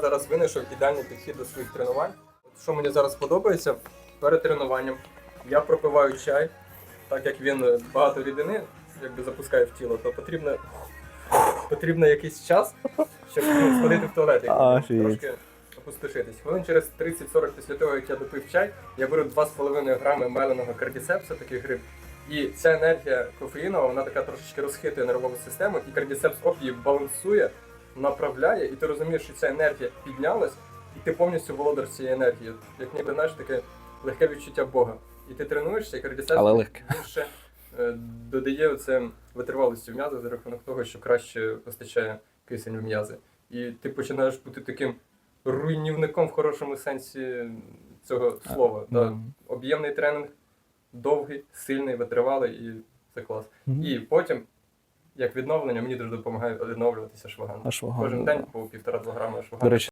зараз винайшов ідеальний підхід до своїх тренувань. От що мені зараз подобається, перед тренуванням я пропиваю чай, так як він багато рідини якби запускає в тіло, то потрібно, потрібно якийсь час, щоб сходити в туалет, якби, трошки опустошитись. Хвилин через 30-40 після того, як я допив чай, я беру 2,5 грами меленого кардіцепса, такий гриб. І ця енергія кофеїнова, вона така трошечки розхитує нервову систему, і кардіцепс оп її балансує, направляє, і ти розумієш, що ця енергія піднялась, і ти повністю володар цієї енергії. Як ніби знаєш таке легке відчуття Бога. І ти тренуєшся, і кардіцепс Але легке. він ще е, додає оце витривалості в м'язи за рахунок того, що краще постачає кисень в м'язи. І ти починаєш бути таким руйнівником в хорошому сенсі цього слова. Да. Мгм. Об'ємний тренінг, довгий, сильний, витривалий, і це клас. Мгм. І потім, як відновлення, мені дуже допомагає відновлюватися шваган. Ашваган, Кожен да. день по півтора-два грами шваган. До речі,